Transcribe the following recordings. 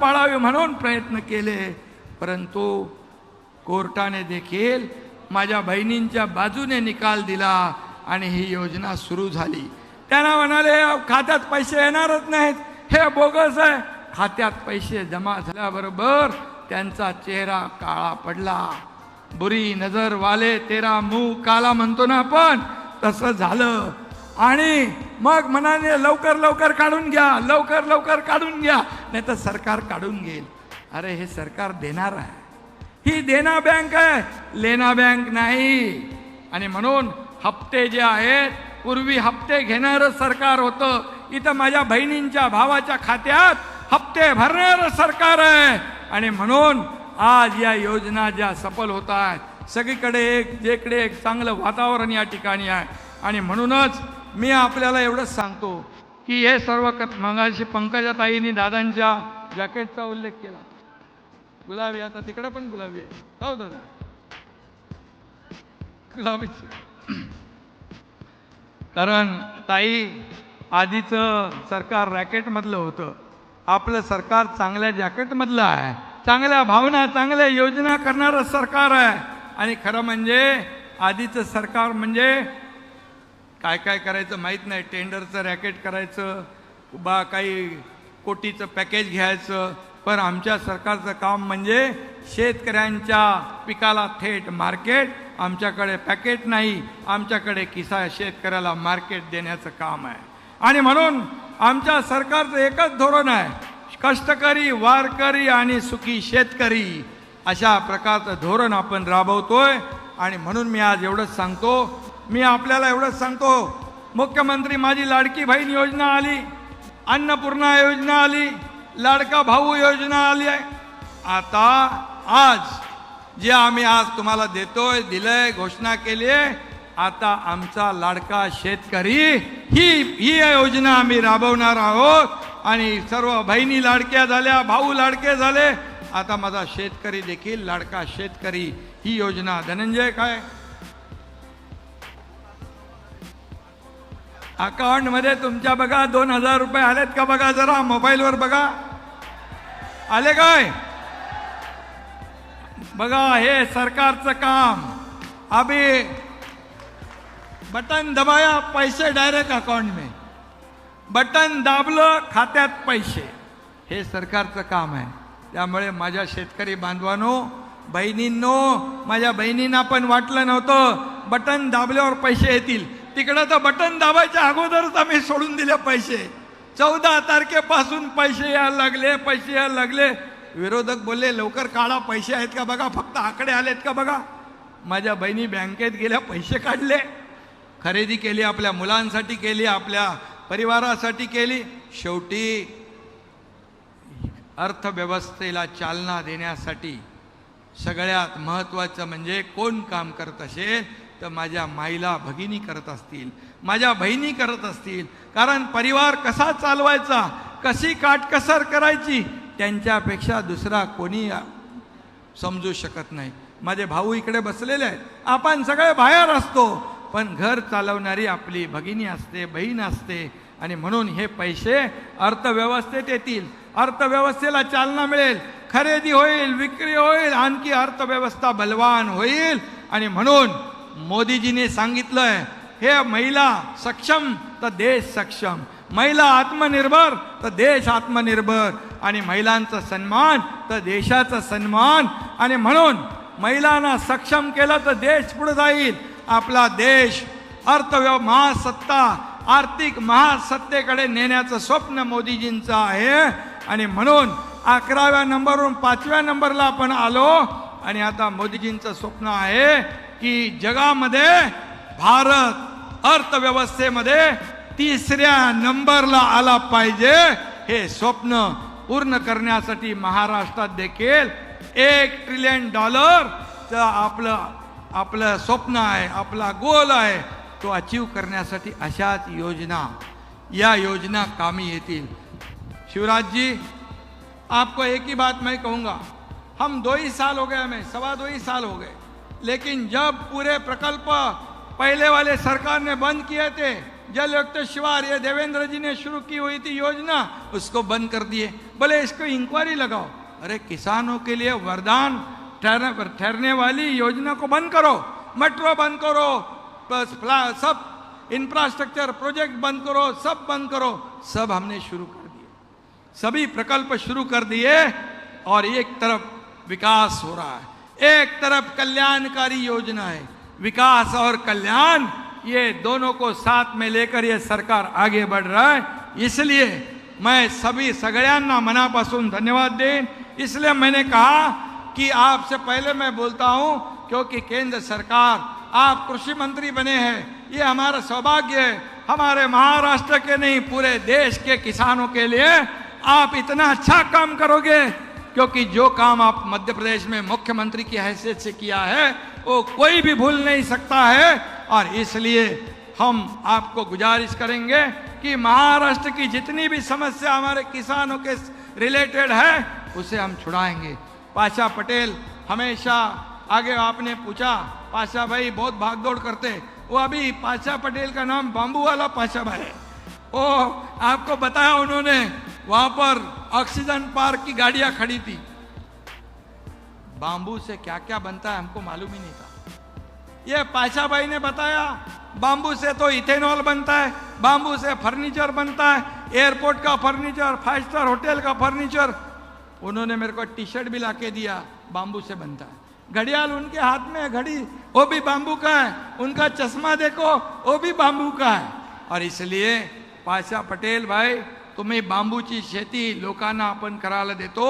पाळावे म्हणून प्रयत्न केले परंतु कोर्टाने देखील माझ्या बहिणींच्या बाजूने निकाल दिला आणि ही योजना सुरू झाली. त्यांना म्हणाले खात्यात पैसे येणारच नाहीत. हे बोगस आहे. खात्यात पैसे जमा झाल्याबरोबर त्यांचा चेहरा काळा पडला. बुरी नजर वाले तेरा मुंह काला म्हणतो ना आपण तसं झालं. आणि मग मनाने लवकर लवकर काढून घ्या लवकर लवकर काढून घ्या. नाही तर सरकार काढून घेईल. अरे हे सरकार देणार आहे. ही देना बँक आहे. लेना बँक नाही. आणि म्हणून हप्ते जे आहेत पूर्वी हप्ते घेणारं सरकार होतं. इथं माझ्या बहिणींच्या भावाच्या खात्यात हप्ते भरणारं सरकार आहे. आणि म्हणून आज या योजना ज्या सफल होत आहेत सगळीकडे एक जेकडे एक चांगलं वातावरण या ठिकाणी आहे. आणि म्हणूनच मी आपल्याला एवढंच सांगतो की हे सर्व क मगाशी पंकजाताईंनी दादांच्या जॅकेटचा उल्लेख केला. गुलाबी आता तिकडं पण गुलाबी आहे. हो दादा. गुलाबीच. कारण ताई आधीचं सरकार रॅकेटमधलं होतं. आपलं सरकार चांगल्या जॅकेटमधलं आहे. चांगल्या भावना चांगल्या योजना करणारं सरकार आहे. आणि खरं म्हणजे आधीचं सरकार म्हणजे काय काय करायचं माहीत नाही. टेंडरचं रॅकेट करायचं बा काही कोटीचं पॅकेज घ्यायचं. पण आमच्या सरकारचं काम म्हणजे शेतकऱ्यांच्या पिकाला थेट मार्केट आमच्याकडे पॅकेट नाही आमच्याकडे किसा शेतकऱ्याला मार्केट देण्याचं काम आहे. आणि म्हणून आमच्या सरकारचं एकच धोरण आहे कष्टकरी वारकरी आणि सुखी शेतकरी अशा प्रकारचं धोरण आपण राबवतोय. आणि म्हणून मी आज एवढंच सांगतो मी आपल्याला एवढंच सांगतो मुख्यमंत्री माझी लाडकी बहीण योजना आली अन्नपूर्णा योजना आली लाडका भाऊ योजना आली आहे. आता आज जे आम्ही आज तुम्हाला देतोय दिलंय घोषणा केली आहे आता आमचा लाडका शेतकरी ही ही योजना आम्ही राबवणार आहोत. आणि सर्व बहिणी लाडक्या झाल्या भाऊ लाडके झाले. आता माझा शेतकरी देखील लाडका शेतकरी ही योजना धनंजय काय? अकाउंटमध्ये तुमच्या बघा दोन हजार रुपये आलेत का बघा जरा मोबाईलवर बघा. आले काय? बघा हे सरकारचं काम. अभी बटन दबाया पैसे डायरेक्ट अकाउंट में. बटन दाबलं खात्यात पैसे. हे सरकारचं काम आहे. त्यामुळे माझ्या शेतकरी बांधवांनो बहिणींनो माझ्या बहिणींना पण वाटलं नव्हतं बटन दाबल्यावर पैसे येतील. तिकडं तर बटन दाबायच्या अगोदरच आम्ही सोडून दिले पैसे. चौदा तारखेपासून पैसे यायला लागले पैसे यायला लागले. विरोधक बोलले लवकर काढा पैसे आहेत का बघा फक्त आकडे आलेत का बघा. माझ्या बहिणी बँकेत गेल्या पैसे काढले. खरेदी केली आपल्या मुलांसाठी केली आपल्या परिवारासाठी केली. शेवटी अर्थव्यवस्थेला चालना देण्यासाठी सगळ्यात महत्त्वाचं म्हणजे कोण काम करत असेल? तर माझ्या माईला भगिनी करत असतील माझ्या बहिणी करत असतील कारण परिवार कसा चालवायचा कशी काटकसर करायची त्यांच्यापेक्षा दुसरा कोणी समजू शकत नाही. माझे भाऊ इकडे बसलेले आहेत. आपण सगळे बाहेर असतो पण घर चालवणारी आपली भगिनी असते बहीण असते आणि म्हणून हे पैसे अर्थव्यवस्थेत येतील. अर्थव्यवस्थेला चालना मिळेल खरेदी होईल विक्री होईल आणखी अर्थव्यवस्था बलवान होईल आणि म्हणून मोदीजीने सांगितलंय हे महिला सक्षम तर देश सक्षम. महिला आत्मनिर्भर तर देश आत्मनिर्भर. आणि महिलांचा सन्मान तर देशाचा सन्मान. आणि म्हणून महिलांना सक्षम केलं तर देश पुढे जाईल. आपला देश अर्थव्यव महासत्ता आर्थिक महासत्तेकडे नेण्याचं स्वप्न मोदीजींचं आहे. आणि म्हणून अकराव्या नंबरवरून पाचव्या नंबरला आपण आलो. आणि आता मोदीजींचं स्वप्न आहे की जगामध्ये भारत अर्थव्यवस्थेमध्ये तिसऱ्या नंबरला आला पाहिजे हे स्वप्न पूर्ण करण्यासाठी महाराष्ट्रात देखील एक ट्रिलियन डॉलरचं आपलं आपलं स्वप्न आहे आपला गोल आहे तो अचीव करण्यासाठी अशाच योजना या योजना कामी येतील. शिवराज जी आपको एक ही बात मैं कहूँगा हम दो ही साल हो गए हमें सवा दो ही साल हो गए। लेकिन जब पूरे प्रकल्प पहले वाले सरकार ने बंद किए थे, जल शिवार, ये देवेंद्र जी ने शुरू की हुई थी योजना, उसको बंद कर दिए। बोले इसको इंक्वायरी लगाओ, अरे किसानों के लिए वरदान, ठहरने पर ठहरने वाली योजना को बंद करो मेट्रो बंद करो फ्ला- सब इंफ्रास्ट्रक्चर प्रोजेक्ट बंद करो, सब बंद करो, सब हमने शुरू कर दिए। सभी प्रकल्प शुरू कर दिए और एक तरफ़ विकास हो रहा है। एक तरफ़ कल्याणकारी योजना है, विकास और कल्याण, ये दोनों को साथ में लेकर ये सरकार आगे बढ़ रहा है। इसलिए मैं सभी सगळ्यांना मनापासून धन्यवाद दें इसलिए मैंने कहा कि आपसे पहले मैं बोलता हूँ, क्योंकि केंद्र सरकार, आप कृषि मंत्री बने हैं, ये हमारा सौभाग्य है। हमारे महाराष्ट्र के नहीं, पूरे देश के किसानों के लिए आप इतना अच्छा काम करोगे। क्योंकि जो काम आप मध्य प्रदेश में मुख्यमंत्री की हैसियत से किया है, वो कोई भी भूल नहीं सकता है। और इसलिए हम आपको गुजारिश करेंगे कि महाराष्ट्र की जितनी भी समस्या हमारे किसानों के रिलेटेड है, उसे हम छुड़ाएँगे। पाशा पटेल हमेशा आगे आपने पूछा, पाशा भाई बहुत भागदौड़ करते। वो अभी पाशा पटेल का नाम बांबू वाला पाशा भाई है। वो आपको बताया उन्होंने वहाँ पर ऑक्सीजन पार्क की गाड़ियाँ खड़ी थी। बांबू से क्या क्या बनता है हमको मालूम ही नहीं था। ये पाशा भाई ने बताया, बांबू से तो इथेनॉल बनता है, बांबू से फर्नीचर बनता है, एयरपोर्ट का फर्नीचर, फाइव स्टार होटल का फर्नीचर। उन्होंने मेरे को टी शर्ट भी ला दिया, बांबू से बनता है। घड़ियाल उनके हाथ में है, घड़ी, वो भी बांबू का है। उनका चश्मा देखो, वो भी बांबू का है। और इसलिए पाशा पटेल भाई तुम्ही बांबूची शेती लोकांना आपण करायला देतो.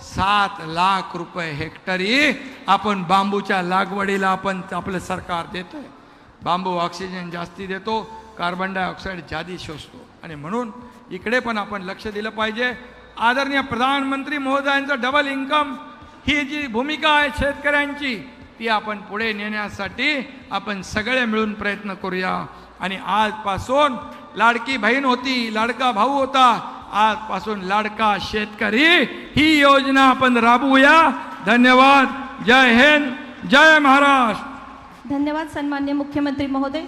सात लाख रुपये हेक्टरी आपण बांबूच्या लागवडीला आपण आपलं सरकार देत आहे बांबू ऑक्सिजन जास्ती देतो कार्बन डायऑक्साईड जादी शोषतो. आणि म्हणून इकडे पण आपण लक्ष दिलं पाहिजे. आदरणीय प्रधानमंत्री महोदयांचं डबल इन्कम ही जी भूमिका आहे शेतकऱ्यांची ती आपण पुढे नेण्यासाठी आपण सगळे मिळून प्रयत्न करूया. आणि आजपासून लाडकी बहीण होती लाडका भाऊ होता. आजपासून लाडका शेतकरी ही योजना आपण राबवूया. धन्यवाद. जय हिंद. जय महाराष्ट्र. धन्यवाद सन्मान्य मुख्यमंत्री महोदय.